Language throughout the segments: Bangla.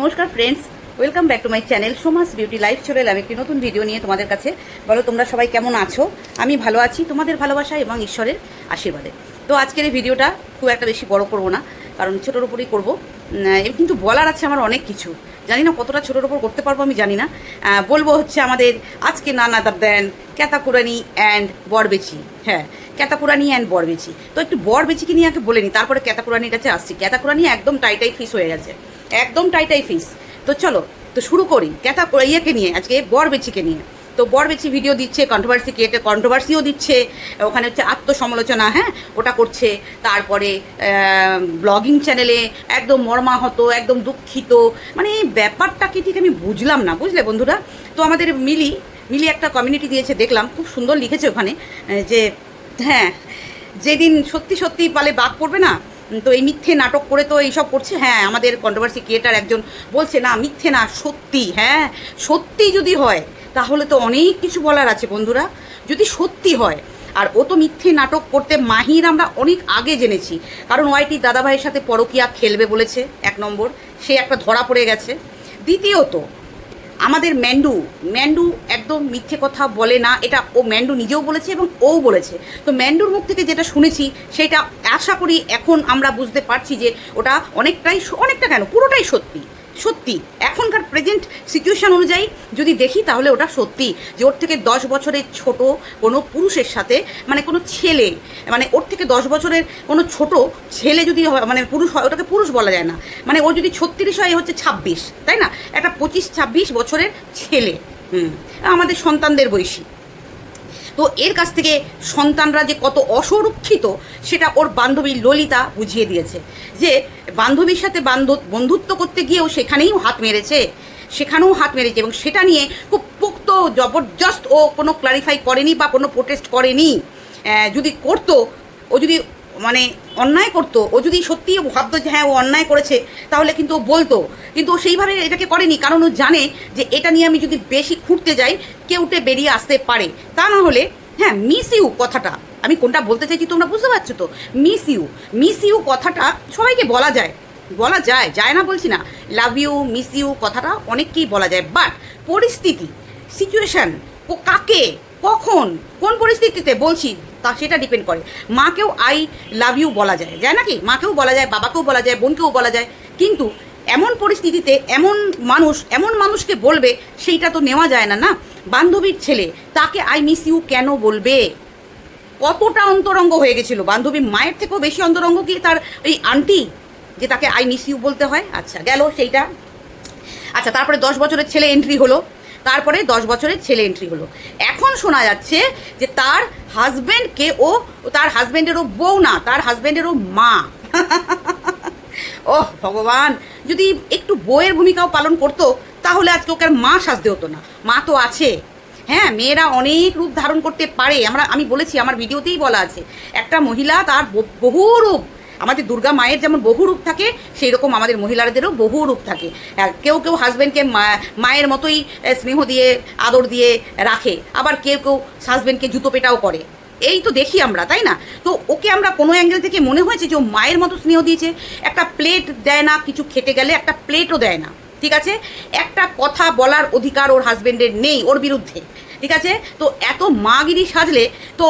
নমস্কার friends welcome back to my channel Soma's beauty life চলে এলাম একটি নতুন ভিডিও নিয়ে তোমাদের কাছে। বলো, তোমরা সবাই কেমন আছো? আমি ভালো আছি, তোমাদের ভালোবাসা এবং ঈশ্বরের আশীর্বাদে। তো আজকের এই ভিডিওটা খুব একটা বেশি বড় করব না, কারণ ছোটোর উপরেই করব। কিন্তু বলার আছে আমার অনেক কিছু। জানি না কতটা ছোটোর উপর করতে পারব আমি, জানি না। বলব হচ্ছে আমাদের আজকে নানা দেন, ক্যাতাকুরানি অ্যান্ড বরবেচি। হ্যাঁ ক্যাতাকুরানি অ্যান্ড বরবেচি। তো একটু বরবেচিকে নিয়ে আগে বলে নিই তারপরে ক্যাতাকুরানির কাছে আসছি। ক্যাতাকুরানি একদম টাইটাই ফিস হয়ে গেছে। একদম টাইটাই ফিস তো চলো, তো শুরু করি। ক্যাতা ইয়েকে নিয়ে, আজকে বরবেচিকে নিয়ে। তো বর বরবেচি ভিডিও দিচ্ছে কন্ট্রোভার্সি কেটে কন্ট্রোভার্সিও দিচ্ছে, ওখানে হচ্ছে আত্মসমালোচনা হ্যাঁ ওটা করছে। তারপরে ব্লগিং চ্যানেলে একদম মর্মাহত, একদম দুঃখিত। মানে এই ব্যাপারটাকে ঠিক আমি বুঝলাম না, বুঝলে বন্ধুরা? তো আমাদের মিলি মিলি একটা কমিউনিটি দিয়েছে, দেখলাম, খুব সুন্দর লিখেছে ওখানে, যে হ্যাঁ যেদিন সত্যি সত্যি পালে বাঘ পড়বে না তো এই মিথ্যে নাটক করে তো এইসব করছে? হ্যাঁ আমাদের কন্ট্রোভার্সি ক্রিয়েটার একজন বলছে, না, মিথ্যে না, সত্যি। হ্যাঁ সত্যি যদি হয়, তাহলে তো অনেক কিছু বলার আছে বন্ধুরা। যদি সত্যি হয়, আর ও তো মিথ্যে নাটক করতে মাহির আমরা অনেক আগে জেনেছি। কারণ ওয়াইটি দাদাভাইয়ের সাথে পরকিয়া খেলবে বলেছে, এক নম্বর। সে একটা ধরা পড়ে গেছে। দ্বিতীয়ত আমাদের ম্যান্ডু ম্যান্ডু একদম মিথ্যে কথা বলে না, এটা ও ম্যান্ডু নিজেও বলেছে এবং ও বলেছে। তো ম্যান্ডুর মুখ থেকে যেটা শুনেছি, সেটা আশা করি এখন আমরা বুঝতে পারছি যে ওটা অনেকটাই অনেকটা কেন? পুরোটাই সত্যি। সত্যি। এখনকার প্রেজেন্ট সিচুয়েশন অনুযায়ী যদি দেখি, তাহলে ওটা সত্যি। যে ওর থেকে দশ বছরের ছোট কোনো পুরুষের সাথে মানে কোনো ছেলে মানে ওর থেকে দশ বছরের কোনো ছোট ছেলে যদি মানে পুরুষ হয়, ওটাকে পুরুষ বলা যায় না। মানে ও যদি ছত্রিশ হয় হচ্ছে ছাব্বিশ, তাই না? একটা পঁচিশ, ছাব্বিশ বছরের ছেলে। হুম। আমাদের সন্তানদের বয়সী। তো এর কাছ থেকে সন্তানরা যে কত অসুরক্ষিত, সেটা ওর বান্ধবী ললিতা বুঝিয়ে দিয়েছে। যে বান্ধবীর সাথে বন্ধুত্ব করতে গিয়েও সেখানেই হাত মেরেছে। সেখানেও হাত মেরেছে এবং সেটা নিয়ে খুব পোক্ত জবরদস্ত ও কোনো ক্লারিফাই করেনি বা কোনো প্রোটেস্ট করেনি। যদি করতো, ও যদি মানে অন্যায় করতো। ও যদি সত্যি ভাবতো যে হ্যাঁ ও অন্যায় করেছে, তাহলে কিন্তু ও বলতো। কিন্তু ও সেইভাবে এটাকে করেনি, কারণ ও জানে যে এটা নিয়ে আমি যদি বেশি খুঁড়তে যাই, কেউ কেউটে বেরিয়ে আসতে পারে। তা না হলে হ্যাঁ মিস ইউ কথাটা, আমি কোনটা বলতে চাইছি তোমরা বুঝতে পারছ তো? মিস ইউ মিস ইউ কথাটা সবাইকে বলা যায়। বলা যায় যায় না বলছি না। লাভ ইউ মিস ইউ কথাটা অনেককেই বলা যায়। বাট পরিস্থিতি সিচুয়েশন ও কাকে কখন? কোন পরিস্থিতিতে? বলছি, তা সেটা ডিপেন্ড করে। মাকেও আই লাভ ইউ বলা যায়। যায় নাকি মাকেও বলা যায়, বাবাকেও বলা যায়, বোনকেও বলা যায়। কিন্তু এমন পরিস্থিতিতে এমন মানুষ, এমন মানুষকে বলবে, সেইটা তো নেওয়া যায় না না? বান্ধবীর ছেলে, তাকে আই মিস ইউ কেন বলবে? কতটা অন্তরঙ্গ হয়ে গেছিল। বান্ধবী মায়ের থেকেও বেশি অন্তরঙ্গ কি তার এই আন্টি যে তাকে আই মিস ইউ বলতে হয়? আচ্ছা গেল সেইটা। আচ্ছা তারপরে দশ বছরের ছেলে এন্ট্রি হলো। তারপরে দশ বছরের ছেলে এন্ট্রি হলো। এখন শোনা যাচ্ছে যে তার হাজব্যান্ডকে ও, তার হাজব্যান্ডেরও বউ না, তার হাজব্যান্ডেরও মা। ওহ, ভগবান! যদি একটু বইয়ের ভূমিকাও পালন করতো, তাহলে আজকে ওকে আর মা সাজতে হতো না। মা তো আছে। হ্যাঁ মেয়েরা অনেক রূপ ধারণ করতে পারে। আমরা, আমি বলেছি, আমার ভিডিওতেই বলা আছে। একটা মহিলা তার বহু রূপ আমাদের দুর্গা মায়ের যেমন বহু রূপ থাকে সেই রকম আমাদের মহিলাদেরও বহু রূপ থাকে। কেউ কেউ হাজব্যান্ডকে মায়ের মতোই স্নেহ দিয়ে, আদর দিয়ে রাখে, আবার কেউ কেউ হাজব্যান্ডকে জুতো পেটাও করে। এই তো দেখি আমরা, তাই না? তো ওকে আমরা কোনো অ্যাঙ্গেল থেকে মনে হয়েছে যে ও মায়ের মতো স্নেহ দিয়েছে? একটা প্লেট দেয় না, কিছু খেতে গেলে একটা প্লেটও দেয় না, ঠিক আছে? একটা কথা বলার অধিকার ওর হাজবেন্ডের নেই ওর বিরুদ্ধে। ঠিক আছে? তো এত মাগিরি সাজলে তো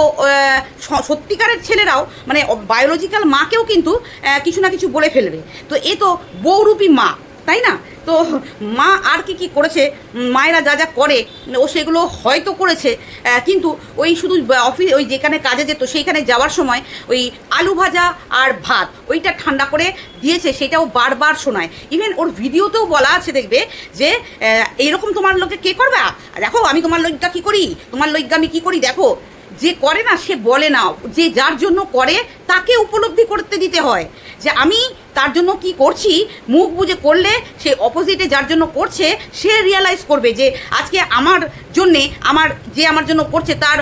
সত্যিকারের ছেলেরাও মানে বায়োলজিক্যাল মাকেও কিন্তু কিছু না কিছু বলে ফেলবে। তো এ তো বৌরূপী মা, তাই না? তো মা আর কি কি করেছে? মায়েরা যা যা করে, ও সেগুলো হয়তো করেছে। কিন্তু ওই শুধু অফিস ওই যেখানে কাজে যেত, সেইখানে যাওয়ার সময় ওই আলু ভাজা আর ভাত, ওইটা ঠান্ডা করে দিয়েছে, সেটাও বারবার শোনায়। ইভেন ওর ভিডিওতেও বলা আছে দেখবে যে এইরকম তোমার লোকে কে করবা? দেখো, আমি তোমার লজ্ঞা কী করি? তোমার লজ্ঞা আমি কী করি? দেখো যে করে না, সে বলে না। যে যার জন্য করে, তাকে উপলব্ধি করতে দিতে হয়। যে আমি তার জন্য কি করছি, মুখ বুঝে করলে সে অপোজিটে যার জন্য করছে, সে রিয়ালাইজ করবে যে আজকে আমার জন্যে, আমার যে আমার জন্য করছে, তার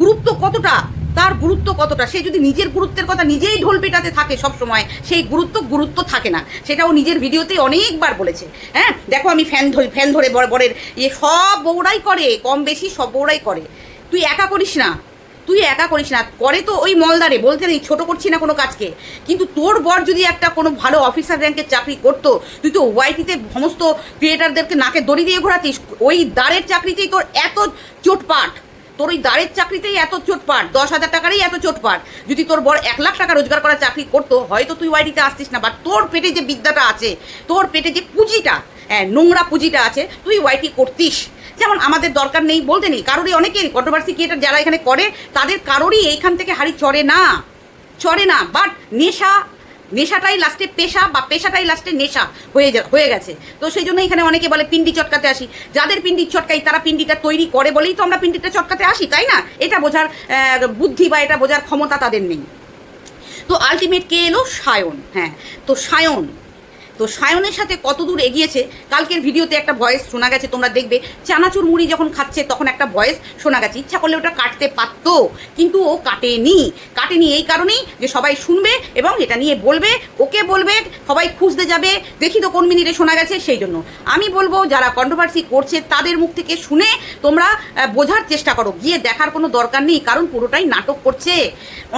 গুরুত্ব কতটা? তার গুরুত্ব কতটা? সে যদি নিজের গুরুত্বের কথা নিজেই ঢোল পেটাতে থাকে সব সময় সেই গুরুত্ব গুরুত্ব থাকে না। সেটা ও নিজের ভিডিওতেই অনেকবার বলেছে। হ্যাঁ? দেখো আমি ফ্যান ধরে ফ্যান ধরে বড় বড়ের ইয়ে সব বউরাই করে, কম বেশি সব বউরাই করে। তুই একা করিস না। তুই একা করিস না। করে তো ওই মলদারে, বলতে নেই, ছোটো করছি না কোনো কাজকে। কিন্তু তোর বর যদি একটা কোনো ভালো অফিসার র্যাঙ্কের চাকরি করতো, তুই তো ওয়াইটিতে সমস্ত ক্রিয়েটারদেরকে নাকে দড়ি দিয়ে ঘোরাতিস। ওই দাঁড়ের চাকরিতেই তোর এত চোটপাট। তোর ওই দাঁড়ের চাকরিতেই এত চোটপাট। দশ হাজার টাকারই এত চোটপাট। যদি তোর বর এক লাখ টাকা রোজগার করা চাকরি করতো, হয়তো তুই ওয়াইটিতে আসতিস না। বা তোর পেটে যে বিদ্যাটা আছে, তোর পেটে যে পুঁজিটা নোংরা পুঁজিটা আছে, তুই ওয়াইটি করতিস। যেমন আমাদের দরকার নেই, বলতে নেই, কারোরই অনেকেরই কন্ট্রোভার্সি ক্রিয়েটার যারা এখানে করে, তাদের কারোরই এইখান থেকে হাড়ি চড়ে না চড়ে না। বাট নেশা, নেশাটাই লাস্টে পেশা, বা পেশাটাই লাস্টে নেশা হয়ে হয়ে গেছে। তো সেই জন্য এখানে অনেকে বলে, পিন্ডি চটকাতে আসি। যাদের পিন্ডি চটকাই, তারা পিন্ডিটা তৈরি করে বলেই তো আমরা পিন্ডিটা চটকাতে আসি, তাই না? এটা বোঝার বুদ্ধি বা এটা বোঝার ক্ষমতা তাদের নেই। তো আলটিমেট কে এলো সায়ন হ্যাঁ। তো সায়ন তো সায়নের সাথে কত দূর এগিয়েছে? কালকের ভিডিওতে একটা ভয়েস শোনা গেছে, তোমরা দেখবে। চানাচুর মুড়ি যখন খাচ্ছে, তখন একটা ভয়েস শোনা গেছে। ইচ্ছা করলে ওটা কাটতে পারতো, কিন্তু ও কাটেনি। কাটেনি এই কারণেই যে সবাই শুনবে এবং এটা নিয়ে বলবে, ওকে বলবে সবাই খুঁজতে যাবে, দেখি তো কোন মিনিটে শোনা গেছে, সেই জন্য। আমি বলব, যারা কন্ট্রোভার্সি করছে, তাদের মুখ থেকে শুনে তোমরা বোঝার চেষ্টা করো। গিয়ে দেখার কোনো দরকার নেই, কারণ পুরোটাই নাটক করছে।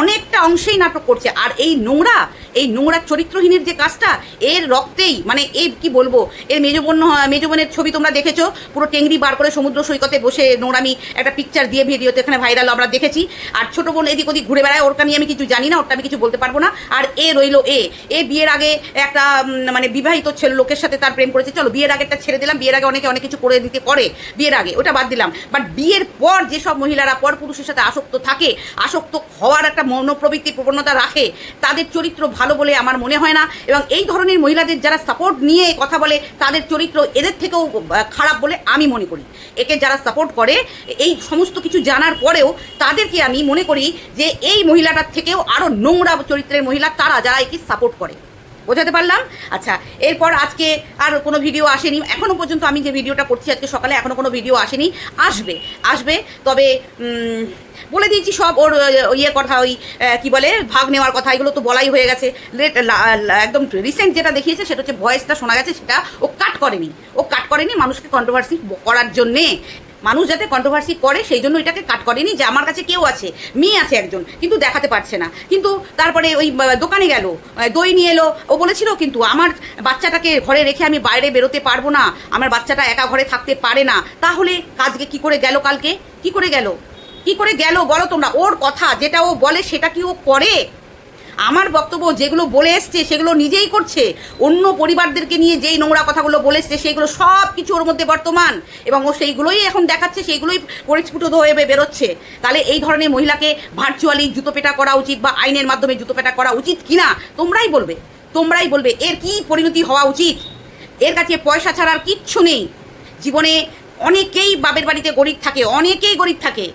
অনেকটা অংশেই নাটক করছে। আর এই নোংরা এই নোংরা চরিত্রহীনের যে কাজটা, এর রক্তেই মানে এই কি বলব, এর মেজবোন মেজবনের ছবি তোমরা দেখেছ, পুরো টেংরি বার করে সমুদ্র সৈকতে বসে নোংরামি, একটা পিকচার দিয়ে ভিডিওতে এখানে ভাইরাল আমরা দেখেছি। আর ছোট বোন এদিক ওদিক ঘুরে বেড়ায়, ওরটা নিয়ে আমি কিছু জানি না, ওরটা আমি কিছু বলতে পারব না। আর এ রইল এ। এ বিয়ের আগে একটা মানে বিবাহিত ছেলে লোকের সাথে তার প্রেম করেছে। চলো, বিয়ের আগেটা ছেড়ে দিলাম, বিয়ের আগে অনেকে অনেক কিছু করে দিতে করে, বিয়ের আগে, ওটা বাদ দিলাম। বাট বিয়ের পর যেসব মহিলারা পর পুরুষের সাথে আসক্ত থাকে, আসক্ত হওয়ার একটা মনোপ্রবৃত্তি প্রবণতা রাখে, তাদের চরিত্র ভালো বলে আমার মনে হয় না। এবং এই ধরনের মহিলাদের যারা সাপোর্ট নিয়ে কথা বলে, তাদের চরিত্র এদের থেকেও খারাপ বলে আমি মনে করি। একে যারা সাপোর্ট করে, এই সমস্ত কিছু জানার পরেও তাদেরকে আমি মনে করি যে, এই মহিলাটার থেকেও আরও নোংরা চরিত্রের মহিলা তারা, যারা একে সাপোর্ট করে। বোঝাতে পারলাম? আচ্ছা এরপর আজকে আর কোনো ভিডিও আসেনি। এখনও পর্যন্ত আমি যে ভিডিওটা করছি আজকে সকালে এখনও কোনো ভিডিও আসেনি। আসবে আসবে, তবে বলে দিয়েছি, সব ওর ইয়ে কথা, ওই কি বলে, ভাগ নেওয়ার কথা, এগুলো তো বলাই হয়ে গেছে। লেট- একদম রিসেন্ট যেটা দেখিয়েছে, সেটা হচ্ছে ভয়েসটা শোনা গেছে, সেটা ও কাট করেনি। ও কাট করেনি মানুষকে কন্ট্রোভার্সি করার জন্যে। মানুষ যাতে কন্ট্রোভার্সি করে, সেই জন্য এটাকে কাট করেনি যে আমার কাছে কেউ আছে, মেয়ে আছে একজন, কিন্তু দেখাতে পারছে না। কিন্তু তারপরে ওই দোকানে গেল দই নিয়ে এলো, ও বলেছিল কিন্তু আমার বাচ্চাটাকে ঘরে রেখে আমি বাইরে বেরোতে পারব না, আমার বাচ্চাটা একা ঘরে থাকতে পারে না। তাহলে কাজকে কি করে গেল কালকে? কি করে গেল? কি করে গেল বলো তোমরা? ওর কথা, যেটা ও বলে সেটা কি ও করে? আমার বক্তব্য যেগুলো বলে এসছে সেগুলো নিজেই করছে। অন্য পরিবারদেরকে নিয়ে যেই নোংরা কথাগুলো বলে এসছে সেইগুলো সব কিছু ওর মধ্যে বর্তমান। এবং ও সেইগুলোই এখন দেখাচ্ছে, সেইগুলোই পরিস্ফুট হয়ে বেরোচ্ছে। তাহলে এই ধরনের মহিলাকে ভার্চুয়ালি জুতো পেটা করা উচিত বা আইনের মাধ্যমে জুতো পেটা করা উচিত কিনা? তোমরাই বলবে। তোমরাই বলবে, এর কি পরিণতি হওয়া উচিত? এর কাছে পয়সা ছাড়ার কিচ্ছু নেই। জীবনে অনেকেই বাপের বাড়িতে গরিব থাকে, অনেকেই গরিব থাকে।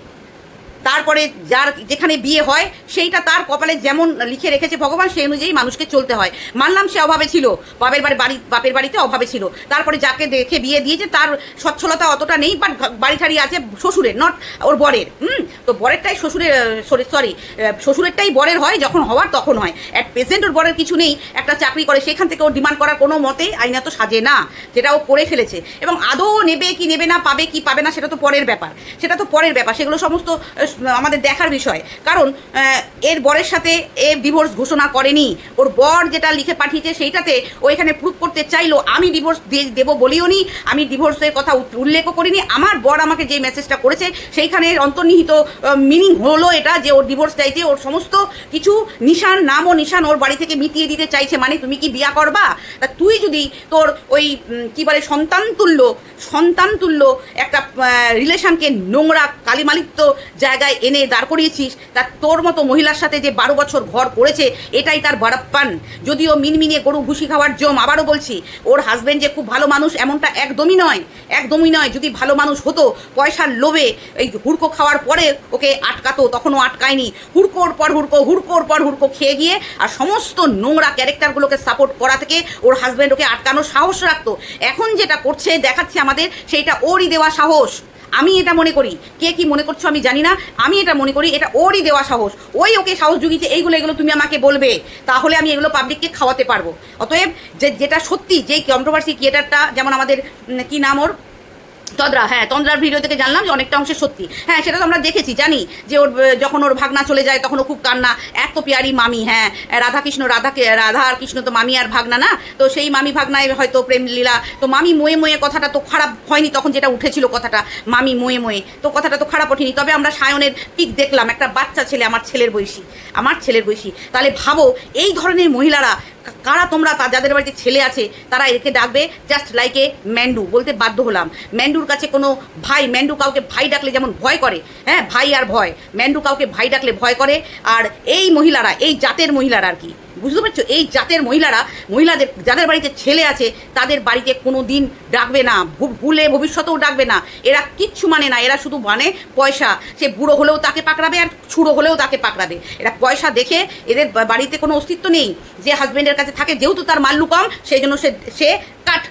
তারপরে যার যেখানে বিয়ে হয়, সেইটা তার কপালে যেমন লিখে রেখেছে ভগবান, সেই অনুযায়ী মানুষকে চলতে হয়। মানলাম সে অভাবে ছিল। বাপের বাড়ি বাড়ি, বাপের বাড়িতে অভাবে ছিল। তারপরে যাকে দেখে বিয়ে দিয়েছে, তার সচ্ছলতা অতটা নেই বাট বাড়ি ঠাড়ি আছে শ্বশুরের নট ওর বরের, হুম? তো বরেরটাই শ্বশুরের সরি শ্বশুরেরটাই বরের হয়, যখন হওয়ার তখন হয়। অ্যাট প্রেজেন্ট ওর বরের কিছু নেই, একটা চাকরি করে, সেখান থেকে ওর ডিমান্ড করার কোনো মতেই আইনত সাজে না, যেটা ও করে ফেলেছে। এবং আদৌ নেবে কি নেবে না, পাবে কি পাবে না, সেটা তো পরের ব্যাপার। সেটা তো পরের ব্যাপার। সেগুলো সমস্ত আমাদের দেখার বিষয়। কারণ এর বরের সাথে এ ডিভোর্স ঘোষণা করেনি। ওর বর যেটা লিখে পাঠিয়েছে সেইটাতে ও এখানে প্রুভ করতে চাইলো, আমি ডিভোর্স দেবো বলিও নি, আমি ডিভোর্সের কথা উল্লেখও করিনি। আমার বর আমাকে যে মেসেজটা করেছে, সেইখানে অন্তর্নিহিত মিনিং হলো এটা যে ওর ডিভোর্স চাইছে, ওর সমস্ত কিছু নিশান নাম ও নিশান ওর বাড়ি থেকে মিটিয়ে দিতে চাইছে। মানে তুমি কি বিয়া করবা? তা তুই যদি তোর ওই কি বলে, সন্তান তুল্য সন্তান তুল্য একটা রিলেশনকে নোংরা, কালিমালিপ্ত জায়গায় এনে দাঁড় করিয়েছিস, তা তোর মতো মহিলার সাথে যে বারো বছর ঘর করেছে, এটাই তার বাড়াপ্পান যদিও মিনমিনে গরু ভুসি খাওয়ার জম আবারও বলছি, ওর হাজব্যান্ড যে খুব ভালো মানুষ, এমনটা একদমই নয় একদমই নয়, যদি ভালো মানুষ হতো, পয়সার লোভে এই হুড়কো খাওয়ার পরে ওকে আটকাতো, তখনও আটকায়নি। হুড়কোর পর হুড়কো, হুড়কোর পর হুড়কো খেয়ে গিয়ে, আর সমস্ত নোংরা ক্যারেক্টারগুলোকে সাপোর্ট করা থেকে ওর হাজব্যান্ড ওকে আটকানোর সাহস রাখতো। এখন যেটা করছে, দেখাচ্ছে আমাদের, সেইটা ওরই দেওয়া সাহস। আমি এটা মনে করি। কে কি মনে করছ আমি জানি না। আমি এটা মনে করি, এটা ওরই দেওয়া সাহস। ওই ওকে সাহস জুগিয়েছে, এইগুলো, এগুলো তুমি আমাকে বলবে। তাহলে আমি এগুলো পাবলিককে খাওয়াতে পারব। অতএব যে, যেটা সত্যি, যেই কন্ট্রোভার্সি ক্রিয়েটারটা যেমন আমাদের কি নাম ওর? তন্দ্রা হ্যাঁ তন্দ্রার ভিডিও থেকে জানলাম যে অনেকটা অংশে সত্যি। হ্যাঁ সেটা তো আমরা দেখেছি, জানি যে ওর যখন ওর ভাগনা চলে যায়, তখন ও খুব কান্না। এত পিয়ারি মামি হ্যাঁ রাধাকৃষ্ণ, রাধাকে রাধা আর কৃষ্ণ তো মামি আর ভাগনা না। তো সেই মামি ভাগনায় হয়তো প্রেম লীলা। তো মামি ময়ে ময়ে কথাটা তো খারাপ হয়নি তখন যেটা উঠেছিল কথাটা, মামি ময়ে ময়ে। তো কথাটা তো খারাপ ওঠেনি। তবে আমরা সায়নের পিক দেখলাম, একটা বাচ্চা ছেলে, আমার ছেলের বয়সী, আমার ছেলের বয়সী। তাহলে ভাবো, এই ধরনের মহিলারা কারা তোমরা? তা যাদের বাড়িতে ছেলে আছে, তারা একে ডাকবে জাস্ট লাইক এ ম্যান্ডু বলতে বাধ্য হলাম। ম্যান্ডুর কাছে কোনো ভাই ম্যান্ডু কাউকে ভাই ডাকলে যেমন ভয় করে হ্যাঁ ভাই আর ভয়। ম্যান্ডু কাউকে ভাই ডাকলে ভয় করে। আর এই মহিলারা, এই জাতের মহিলারা আর কি বুঝতে পারছ? এই জাতের মহিলারা, মহিলাদের, যাদের বাড়িতে ছেলে আছে, তাদের বাড়িতে কোনো দিন ডাকবে না। ভুলে ভবিষ্যতেও ডাকবে না। এরা কিচ্ছু মানে না। এরা শুধু মানে পয়সা। সে বুড়ো হলেও তাকে পাকড়াবে আর ছুড়ো হলেও তাকে পাকড়াবে। এরা পয়সা দেখে এদের বাড়িতে কোনো অস্তিত্ব নেই। যে হাজব্যান্ডের কাছে থাকে, যেহেতু তার মাল্লু কম সেই জন্য সে সে কাঠ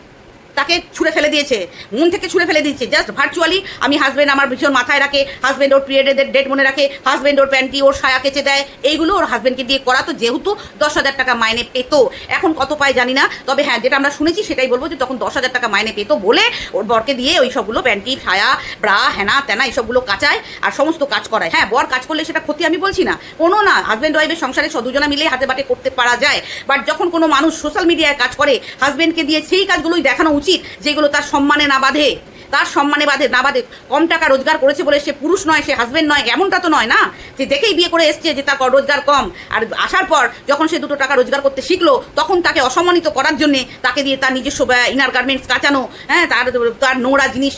তাকে ছুঁড়ে ফেলে দিয়েছে। মন থেকে ছুঁড়ে ফেলে দিয়েছে। জাস্ট ভার্চুয়ালি আমি হাজবেন্ড আমার ভীষণ মাথায় রাখে। হাজবেন্ড ওর পিরিয়ডের ডেট মনে রাখে। হাজবেন্ড ওর প্যান্টি ওর সায়া কেচে দেয়। এইগুলো ওর হাজবেন্ডকে দিয়ে করা তো যেহেতু দশ হাজার টাকা মাইনে পেতো। এখন কত পায় জানি না। তবে হ্যাঁ যেটা আমরা শুনেছি সেটাই বলব যে তখন দশ হাজার টাকা মাইনে পেতো বলে ওর বরকে দিয়ে ওই সবগুলো প্যান্টি সায়া ব্রা হেনা তেনা এইসবগুলো কাচায় আর সমস্ত কাজ করায়। হ্যাঁ বর কাজ করলে সেটা ক্ষতি আমি বলছি না। কোনো না হাজব্যান্ড ওয়াইফের সংসারে দুজনা মিলে হাতে বাটে করতে পারা যায়। বাট যখন কোনো মানুষ সোশ্যাল মিডিয়ায় কাজ করে হাজব্যান্ডকে দিয়ে সেই কাজগুলোই দেখানো উচিত যেগুলো তার সম্মানে না বাঁধে। তার সম্মানে বাঁধে, না বাঁধে। কম টাকা রোজগার করেছে বলে সে পুরুষ নয়, সে হাজবেন্ড নয়, এমনটা তো নয় না? যে দেখেই বিয়ে করে এসছে যে তার রোজগার কম। আর আসার পর যখন সে দুটো টাকা রোজগার করতে শিখলো, তখন তাকে অসম্মানিত করার জন্যে তাকে দিয়ে তার নিজস্ব ইনার গার্মেন্টস কাচানো হ্যাঁ তার তার নোংরা জিনিস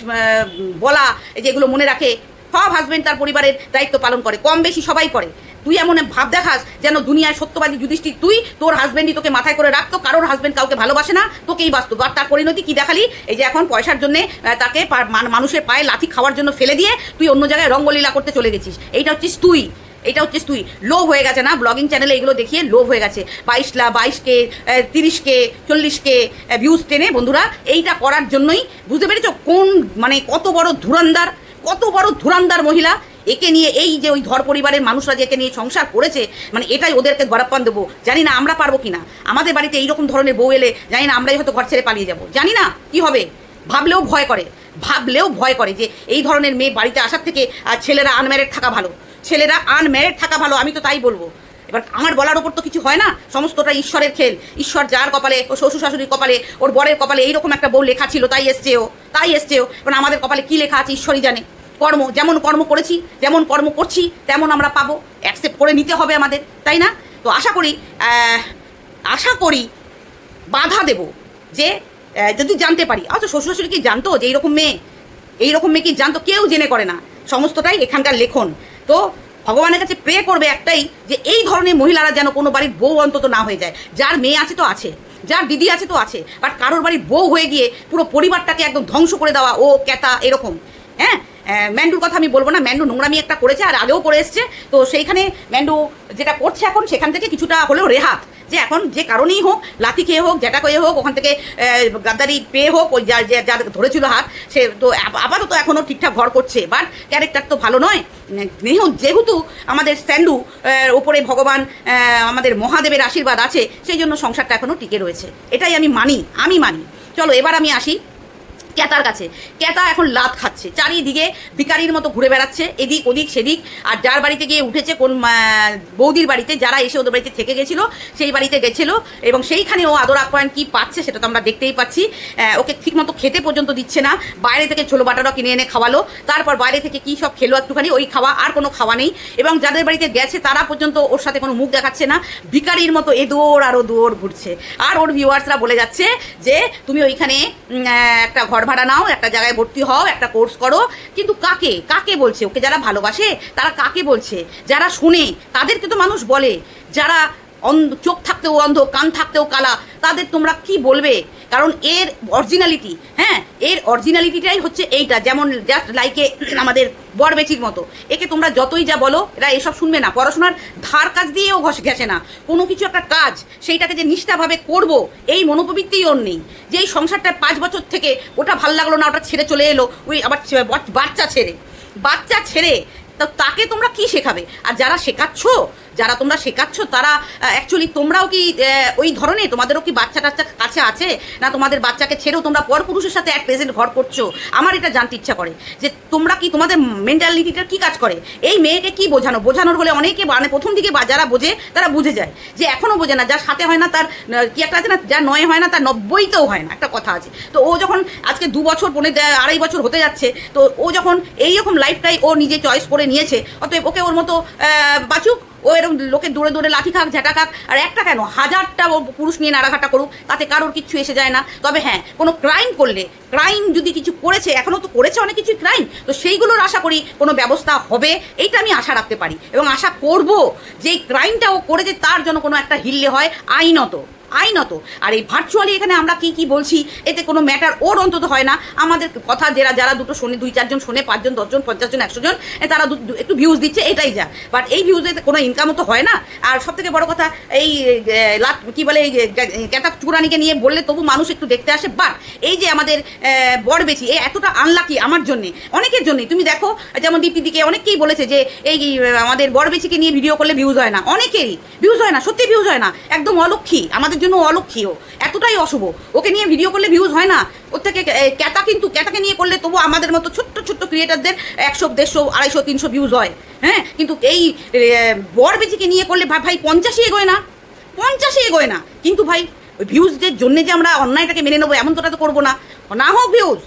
বলা, যেগুলো মনে রাখে। সব হাজবেন্ড তার পরিবারের দায়িত্ব পালন করে, কম বেশি সবাই করে। তুই এমন ভাব দেখাস যেন দুনিয়ায় সত্যবাদী যুধিষ্ঠির তুই, তোর হাজবেন্ডই তোকে মাথায় করে রাখতো, কারোর হাজবেন্ড কাউকে ভালোবাসে না, তোকেই বাস্তব আর তার পরিণতি কি দেখালি? এই যে এখন পয়সার জন্য তাকে মান- মানুষের পায়ে লাথি খাওয়ার জন্য ফেলে দিয়ে তুই অন্য জায়গায় রঙ্গলীলা করতে চলে গেছিস। এইটা হচ্ছিস তুই এটা হচ্ছে তুই। লোভ হয়ে গেছে না? ব্লগিং চ্যানেলে এগুলো দেখিয়ে লোভ হয়ে গেছে। বাইশ লা বাইশকে তিরিশকে, চল্লিশকে ভিউজ টেনে বন্ধুরা, এইটা করার জন্যই, বুঝতে পেরেছ কোন মানে কত বড় ধুরান্দার কত বড় ধুরান্দার মহিলা একে নিয়ে এই যে ওই ধর পরিবারের মানুষরা যে একে নিয়ে সংসার করেছে মানে এটাই ওদেরকে বরাপ্পান দেবো। জানি না আমরা পারব কি না আমাদের বাড়িতে এইরকম ধরনের বউ এলে জানি না আমরাই হয়তো ঘর ছেড়ে পালিয়ে যাব। জানি না কি হবে। ভাবলেও ভয় করে। ভাবলেও ভয় করে যে এই ধরনের মেয়ে বাড়িতে আসার থেকে আর ছেলেরা আনম্যারেড থাকা ভালো। ছেলেরা আনম্যারেড থাকা ভালো, আমি তো তাই বলব। এবার আমার বলার ওপর তো কিছু হয় না? সমস্তটা ঈশ্বরের খেল। ঈশ্বর যার কপালে ও শ্বশুর শাশুড়ির কপালে, ওর বরের কপালে এইরকম একটা বউ লেখা ছিল, তাই এসছে ও, তাই এসছে ও। আমাদের কপালে কি লেখা আছে, ঈশ্বরই জানে। কর্ম, যেমন কর্ম করেছি, যেমন কর্ম করছি, তেমন আমরা পাবো। অ্যাকসেপ্ট করে নিতে হবে আমাদের, তাই না? তো আশা করি আশা করি বাধা দেব যে যদি জানতে পারি। আচ্ছা শ্বশুর শাশুড়ি কি জানতো যে এইরকম মেয়ে? এইরকম মেয়ে কি জানতো? কেউ জেনে করে না। সমস্তটাই এখানকার লেখন। তো ভগবানের কাছে প্রে করবে একটাই যে, এই ধরনের মহিলারা যেন কোনো বাড়ির বউ অন্তত না হয়ে যায়। যার মেয়ে আছে তো আছে, যার দিদি আছে তো আছে বাট কারোর বাড়ির বউ হয়ে গিয়ে পুরো পরিবারটাকে একদম ধ্বংস করে দেওয়া, ও, ক্যাতা, এরকম। হ্যাঁ? ম্যান্ডুর কথা আমি বলব না। ম্যান্ডু নোংরামি একটা করেছে আর আগেও করে এসছে। তো সেইখানে ম্যান্ডু যেটা করছে এখন সেখান থেকে কিছুটা হলেও রেহাত। যে এখন যে কারণেই হোক লাথি খেয়ে হোক যেটা খেয়ে হোক ওখান থেকে গাদ্দারি পেয়ে হোক ওই যা যে- যার ধরেছিল হাত সে তো আপ- আপাতত এখনও ঠিকঠাক ঘর করছে। বাট ক্যারেক্টার তো ভালো নয়। যেহেতু আমাদের স্যান্ডু আহ, ওপরে ভগবান আমাদের মহাদেবের আশীর্বাদ আছে সেই জন্য সংসারটা এখনও টিকে রয়েছে। এটাই আমি মানি আমি মানি। চলো এবার আমি আসি। ক্যাতার কাছে। ক্যাতা এখন লাত খাচ্ছে। চারিদিকে ভিকারির মতো ঘুরে বেড়াচ্ছে, এদিক ওদিক সেদিক। আর যার বাড়িতে গিয়ে উঠেছে কোন বৌদির বাড়িতে, যারা এসে ওদের বাড়িতে থেকে গেছিল, সেই বাড়িতে গেছিল। এবং সেইখানে ও আদর আপ্যায়ন কী পাচ্ছে সেটা তো আমরা দেখতেই পাচ্ছি। ওকে ঠিকমতো খেতে পর্যন্ত দিচ্ছে না। বাইরে থেকে ছোলো বাটারা কিনে এনে খাওয়ালো। তারপর বাইরে থেকে কি সব খেলো একটুখানি, ওই খাওয়া আর কোনো খাওয়া নেই। এবং যাদের বাড়িতে গেছে, তারা পর্যন্ত ওর সাথে কোনো মুখ দেখাচ্ছে না। ভিকারির মতো এ দৌড় আর ও দৌড় ঘুরছে। আর ওর ভিউয়ার্সরা বলে যাচ্ছে যে, তুমি ওইখানে একটা ঘর ভাড়া নাও, একটা জায়গায় ভর্তি হও, একটা কোর্স করো। কিন্তু কাকে? কাকে বলছে? ওকে যারা ভালোবাসে, তারা কাকে বলছে? যারা শুনে, তাদেরকে তো মানুষ বলে। যারা অন্ধ, চোখ থাকতেও অন্ধ, কান থাকতেও কালা, তাদের তোমরা কি বলবে? কারণ এর অরিজিনালিটি হ্যাঁ এর অরিজিনালিটিটাই হচ্ছে এইটা, যেমন জাস্ট লাইকে আমাদের বরবেচির মতো। একে তোমরা যতই যা বলো, এরা এসব শুনবে না। পড়াশোনার ধার কাজ দিয়েও ঘষে গেছে না। কোনো কিছু একটা কাজ, সেইটাকে যে নিষ্ঠাভাবে করব, এই মনোপবৃত্তি ওর নেই। যে এই সংসারটা পাঁচ বছর থেকে ওটা ভালো লাগল না, ওটা ছেড়ে চলে এলো, ওই আবার বাচ্চা ছেড়ে। বাচ্চা ছেড়ে, তো তাকে তোমরা কি শেখাবে? আর যারা শেখাচ্ছ যারা তোমরা শেখাচ্ছ, তারা অ্যাকচুয়ালি তোমরাও কি ওই ধরনের? তোমাদেরও কি বাচ্চা টাচ্চা কাছে আছে? না তোমাদের বাচ্চাকে ছেড়েও তোমরা পর পুরুষের সাথে এক প্রেজেন্ট ঘর করছ? আমার এটা জানতে ইচ্ছা করে যে তোমরা কি তোমাদের মেন্টালিটিটা কি কাজ করে? এই মেয়েকে কি বোঝানো? বোঝানোর হলে অনেকে মানে প্রথম দিকে যারা বোঝে, তারা বুঝে যায় যে এখনও বোঝে না, যার সাথে হয় না তার কি একটা আছে না, যার নয় হয় না তার নব্বইতেও হয় না, একটা কথা আছে। তো ও যখন আজকে দু বছর, পনে আড়াই বছর হতে যাচ্ছে, তো ও যখন এইরকম লাইফটাই ও নিজে চয়েস করে নিয়েছে, অতএব ওকে ওর মতো বাঁচুক ও এরকম লোকে দূরে দূরে লাঠি খাক, ঝাঁটা খাক, আর একটা কেন? হাজারটা ও পুরুষ নিয়ে নাড়াঘাটা করুক, তাতে কারোর কিছু এসে যায় না। তবে হ্যাঁ কোনো ক্রাইম করলে ক্রাইম যদি কিছু করেছে এখনও তো করেছে অনেক কিছু ক্রাইম তো সেইগুলোর আশা করি কোনো ব্যবস্থা হবে, এইটা আমি আশা রাখতে পারি। এবং আশা করব যে ক্রাইমটা ও করেছে, তার জন্য কোনো একটা হিললে হয়, আইনত। আইনত আর এই ভার্চুয়ালি এখানে আমরা কি কি বলছি, এতে কোনো ম্যাটার ওর অন্তত হয় না। আমাদের কথা যারা যারা দুটো শোনে, দুই, চারজন, শোনে, পাঁচজন, দশজন পঞ্চাশ জন একশো জন তারা একটু ভিউজ দিচ্ছে, এটাই যা। বাট এই ভিউজে কোনো ইনকামও তো হয় না। আর সব থেকে বড় কথা, এই লাট কি বলে, এই ক্যাটা চুরানিকে নিয়ে বললে তবু মানুষ একটু দেখতে আসে। বাট এই যে আমাদের বড় বেশি এ এতটা আনলাকি আমার জন্যে, অনেকের জন্যই তুমি দেখো, যেমন দীপ্তিদিকে অনেকেই বলেছে যে, এই আমাদের বড় বেশিকে নিয়ে ভিডিও করলে ভিউজ হয় না। অনেকেরই ভিউজ হয় না, সত্যি ভিউজ হয় না। একদম অলক্ষী। আমাদের জন্য অলক্ষীয় এতটাই অশুভ। ওকে নিয়ে ভিডিও করলে ভিউজ হয় না। ওর থেকে এ, ক্যাটা কিন্তু ক্যাটাকে নিয়ে করলে তবু আমাদের মতো ছোট্ট ছোট্ট ক্রিয়েটারদের একশো দেড়শো আড়াইশো তিনশো ভিউজ হয়। হ্যাঁ? কিন্তু এই বড় বেচিকে নিয়ে করলে ভাই পঞ্চাশই এগোয় না। পঞ্চাশে এগোয় না। কিন্তু ভাই ওই ভিউজদের জন্য যে আমরা অন্যায়টাকে মেনে নেব এমন তোটা তো করব না। না হোক ভিউজ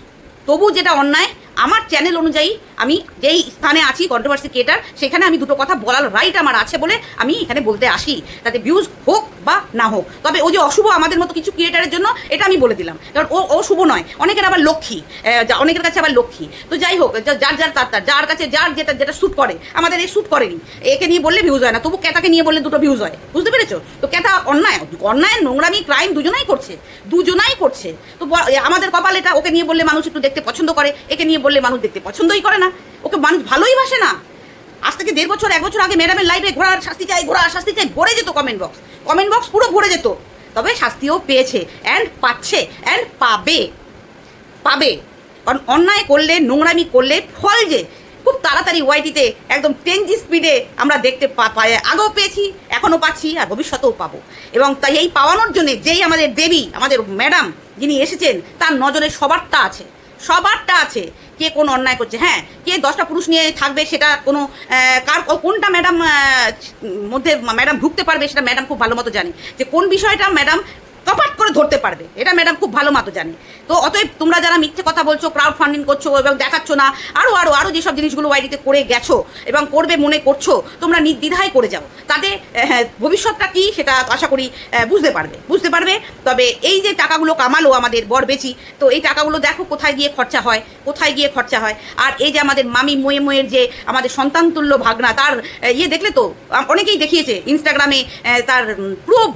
তবু যেটা অন্যায় আমার চ্যানেল অনুযায়ী আমি যেই স্থানে আছি কন্ট্রোভার্সি ক্রিয়েটার সেখানে আমি দুটো কথা বলার রাইট আমার আছে বলে আমি এখানে বলতে আসি। তাতে ভিউজ হোক বা না হোক। তবে ও যে অশুভ আমাদের মতো কিছু ক্রিয়েটারের জন্য, এটা আমি বলে দিলাম। কারণ ও ও শুভ নয়। অনেকের আবার লক্ষ্মী। অনেকের কাছে আবার লক্ষ্মী। তো যাই হোক যার যার, তার তার, যার কাছে যার যেটা যেটা শ্যুট করে, আমাদের এই শ্যুট করেনি। একে নিয়ে বললে ভিউজ হয় না, তবু ক্যাটাকে নিয়ে বললে দুটো ভিউজ হয়। বুঝতে পেরেছ? তো ক্যাটা অন্যায় অন্যায় নোংরামি ক্রাইম দুজনাই করছে। দুজনাই করছে। তো আমাদের কপাল এটা, ওকে নিয়ে বললে মানুষ একটু দেখতে পছন্দ করে, একে নিয়ে বললে মানুষ দেখতে পছন্দই করে না। ওকে মানুষ ভালোই বাসে না। আজ থেকে দেড় বছর, এক বছর আগে ম্যাডামের লাইভে ঘোড়ার শাস্তি চাই, ঘোড়ার শাস্তি চাই, ভরে যেত কমেন্ট বক্স কমেন্ট বক্স পুরো ভরে যেত। তবে শাস্তিও পেয়েছে অ্যান্ড পাচ্ছে অ্যান্ড পাবে। পাবে। কারণ অন্যায় করলে, নোংরামি করলে ফল যে। খুব তাড়াতাড়ি ওয়াইটিতে একদম টেন স্পিডে আমরা দেখতে পাই আগেও পেয়েছি, এখনও পাচ্ছি আর ভবিষ্যতেও পাবো। এবং তাই এই পাওয়ানোর জন্য যেই আমাদের দেবী, আমাদের ম্যাডাম যিনি এসেছেন, তার নজরে সবারটা আছে। সবারটা আছে। কে কোন অন্যায় করছে? হ্যাঁ কে দশটা পুরুষ নিয়ে থাকবে সেটা কোনো কার কোনটা ম্যাডাম মধ্যে ম্যাডাম ঢুকতে পারবে সেটা ম্যাডাম খুব ভালো মতো জানে। যে কোন বিষয়টা ম্যাডাম কপাট করে ধরতে পারবে। এটা ম্যাডাম খুব ভালো মতো জানে। তো অতএব তোমরা যারা মিথ্যে কথা বলছো ক্রাউড ফান্ডিং করছ এবং দেখাচ্ছ না আরও আরও আরও যেসব জিনিসগুলো ওয়াইডিতে করে গেছো এবং করবে মনে করছ, তোমরা নির্দ্বিধায় করে যাও। তাতে ভবিষ্যৎটা কি সেটা আশা করি বুঝতে পারবে। বুঝতে পারবে? তবে এই যে টাকাগুলো কামালো আমাদের বর বেচি, তো এই টাকাগুলো দেখো কোথায় গিয়ে খরচা হয়, কোথায় গিয়ে খরচা হয়। আর এই যে আমাদের মামি ময়ে ময়ের যে আমাদের সন্তানতুল্য ভাগনা, তার ইয়ে দেখলে তো অনেকেই দেখিয়েছে ইনস্টাগ্রামে তার প্রুফ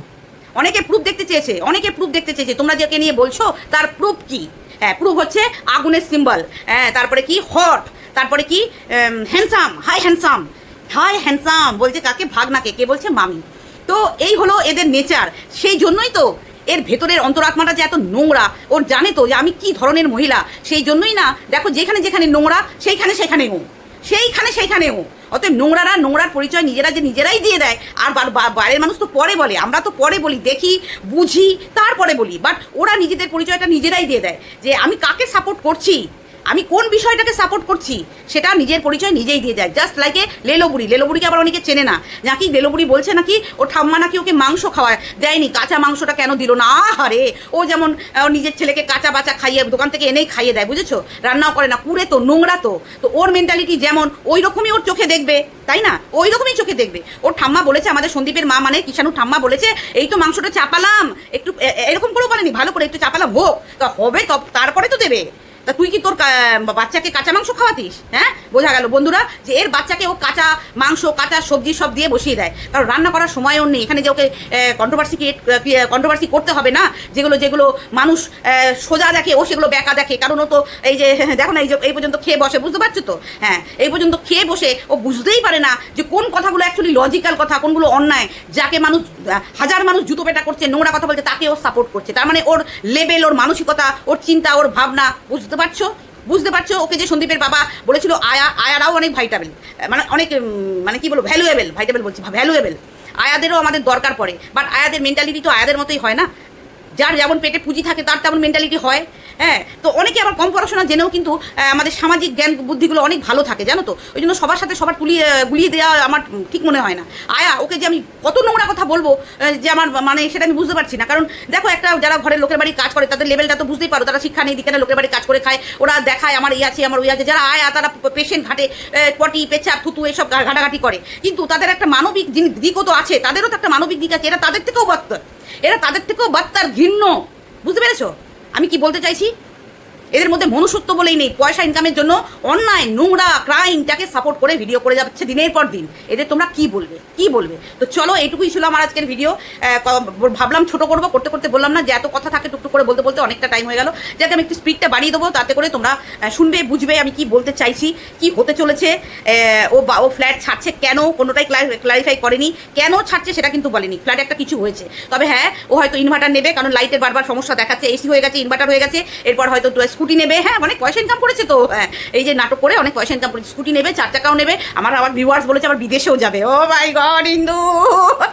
অনেকে প্রুফ দেখতে চেয়েছে, অনেকে প্রুফ দেখতে চেয়েছে। তোমরা যাকে নিয়ে বলছো, তার প্রুফ কি? হ্যাঁ প্রুফ হচ্ছে আগুনের সিম্বল হ্যাঁ তারপরে কি? হট তারপরে কি? Handsome hi handsome hi handsome বলছে কাকে? ভাগনাকে। কে বলছে? মামি। তো এই হলো এদের নেচার সেই জন্যই তো এর ভেতরের অন্তরাত্মাটা যে এত নোংরা। ওর জানে তো যে আমি কি ধরনের মহিলা। সেই জন্যই না, দেখো যেখানে যেখানে নোংরা, সেইখানে সেখানে ও। সেইখানে সেইখানেও অতএব নোংরারা নোংরার পরিচয় নিজেরা যে নিজেরাই দিয়ে দেয়, আর বাইরের মানুষ তো পরে বলে, আমরা তো পরে বলি, দেখি, বুঝি, তারপরে বলি। বাট ওরা নিজেদের পরিচয়টা নিজেরাই দিয়ে দেয় যে আমি কাকে সাপোর্ট করছি? আমি কোন বিষয়টাকে সাপোর্ট করছি, সেটা নিজের পরিচয় নিজেই দিয়ে যায় জাস্ট লাইকে লেলোবুড়ি। লেলোবুড়িকে আবার অনেকে চেনে না। নাকি লেলোবুড়ি বলছে নাকি, ও ঠাম্মা নাকি ওকে মাংস খাওয়ায়, দেয়নি, কাঁচা মাংসটা কেন দিল না? আরে ও যেমন নিজের ছেলেকে কাঁচা বাচা খাইয়ে, দোকান থেকে এনেই খাইয়ে দেয়, বুঝেছ? রান্নাও করে না, কুড়ে তো, নোংরা তো। তো ওর মেন্টালিটি যেমন ওই রকমই ওর চোখে দেখবে, তাই না? ওই রকমই চোখে দেখবে। ওর ঠাম্মা বলেছে, আমাদের সন্দীপের মা মানে কিষাণু ঠাম্মা বলেছে, এই তো মাংসটা চাপালাম, একটু, এ- এ- এরকম করেও বলেনি ভালো করে একটু চাপালাম, হোক, তা হবে তারপরে তো দেবে। তা তুই কি তোর বাচ্চাকে কাঁচা মাংস খাওয়াতিস? হ্যাঁ? বোঝা গেল বন্ধুরা যে এর বাচ্চাকে ও কাঁচা মাংস, কাঁচা সবজি সব দিয়ে বসিয়ে দেয়। কারণ রান্না করার সময় ওর নেই। এখানে যে ওকে কন্ট্রোভার্সি ক্রিয়েট কন্ট্রোভার্সি করতে হবে না। যেগুলো যেগুলো মানুষ সোজা দেখে, ও সেগুলো বেকা দেখে। কারণ ও তো এই যে, দেখো না, এই যে, এই পর্যন্ত খেয়ে বসে, বুঝতে পারছ তো? হ্যাঁ এই পর্যন্ত খেয়ে বসে ও বুঝতেই পারে না যে কোন কথাগুলো অ্যাকচুয়ালি লজিক্যাল কথা, কোনগুলো অন্যায়। যাকে মানুষ হাজার মানুষ জুতো পেটা করছে, নোংরা কথা বলছে, তাকে ও সাপোর্ট করছে। তার মানে ওর লেভেল ওর মানসিকতা, ওর চিন্তা, ওর ভাবনা, বুঝতে পারছ? বুঝতে পারছ? ওকে যে সন্দীপের বাবা বলেছিল, আয়া, আয়ারাও অনেক ভাইটাবেল মানে অনেক মানে কি বলব ভ্যালুয়েবেল ভাইটাবেল বলছি ভ্যালুয়েবেল আয়াদেরও আমাদের দরকার পড়ে বাট আয়াদের মেন্টালিটি তো আয়াদের মতোই হয় না। যার যেমন পেটে পুঁজি থাকে, তার তেমন মেন্টালিটি হয়। হ্যাঁ তো অনেকে আবার কম পড়াশোনা জেনেও কিন্তু আমাদের সামাজিক জ্ঞান বুদ্ধিগুলো অনেক ভালো থাকে, জানো তো? ওই জন্য সবার সাথে সবার তুলিয়ে গুলিয়ে দেওয়া আমার ঠিক মনে হয় না। আয়া, ওকে যে আমি কত নোংরা কথা বলব যে আমার মানে সেটা আমি বুঝতে পারছি না। কারণ দেখো একটা যারা ঘরের লোকের বাড়ি কাজ করে, তাদের লেভেলটা তো বুঝতেই পারো, তারা শিক্ষা নেই দিকে লোকের বাড়ি কাজ করে খায়, ওরা দেখায় আমার এই আছে, আমার ওই আছে। যারা আয়া, তারা পেশেন্ট ঘাটে পটি পেচাপ থুতু, এসব ঘাটাঘাটি করে। কিন্তু তাদের একটা মানবিক দিকও তো আছে, তাদেরও তো একটা মানবিক দিক আছে, এরা তাদের থেকেও বাত্তার এরা তাদের থেকেও বাত্তার ঘৃণ্য। বুঝতে পেরেছ? আমি কি বলতে চাইছি? এদের মধ্যে মনুষ্যত্ব বলেই নেই। পয়সা ইনকামের জন্য অন্যায়, নোংরা ক্রাইমটাকে সাপোর্ট করে ভিডিও করে যাচ্ছে দিনের পর দিন। এদের তোমরা কি বলবে? কি বলবে? তো চলো, এইটুকুই ছিল আমার আজকের ভিডিও ভাবলাম ছোট করব, করতে করতে বললাম না, যে এত কথা থাকে টুকটুক করে বলতে বলতে অনেকটা টাইম হয়ে গেল। যাতে আমি একটু স্পিডটা বাড়িয়ে দেবো, তাতে করে তোমরা শুনবে, বুঝবে আমি কি বলতে চাইছি, কি হতে চলেছে। ও বা, ও ফ্ল্যাট ছাড়ছে কেন? কোনোটাই ক্লারিফাই করেনি। কেন ছাড়ছে সেটা কিন্তু বলেনি। ফ্ল্যাট একটা কিছু হয়েছে। তবে হ্যাঁ ও হয়তো ইনভার্টার নেবে, কারণ লাইটের বারবার সমস্যা দেখাচ্ছে এসি হয়ে গেছে ইনভার্টার হয়ে গেছে, এরপর হয়তো স্কুটি নেবে হ্যাঁ অনেক পয়সা ইনকাম করেছে তো। হ্যাঁ এই যে নাটক করে অনেক পয়সা ইনকাম করেছে। স্কুটি নেবে, চার চাকাও নেবে। আমার আবার ভিউয়ার্স বলেছে, আবার বিদেশেও যাবে। ও মাই গড ইন্দু!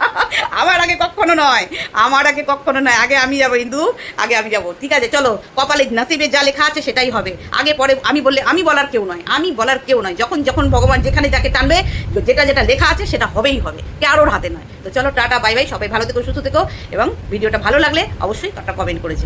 আমার আগে কখনো নয়। আমার আগে কখনো নয়। আগে আমি যাব, ইন্দু। আগে আমি যাব। ঠিক আছে, চলো, কপালে নসিবে যা লেখা আছে সেটাই হবে। আগে পরে আমি বললে, আমি বলার কেউ নয়। আমি বলার কেউ নয়। যখন যখন ভগবান যেখানে যাকে টানবে, যেটা যেটা লেখা আছে সেটা হবেই হবে। কারোর হাতে নয়। তো চলো, টাটা বাই বাই সবাই ভালো থেকো, সুস্থ থেকো। এবং ভিডিওটা ভালো লাগলে অবশ্যই একটা কমেন্ট করেছ।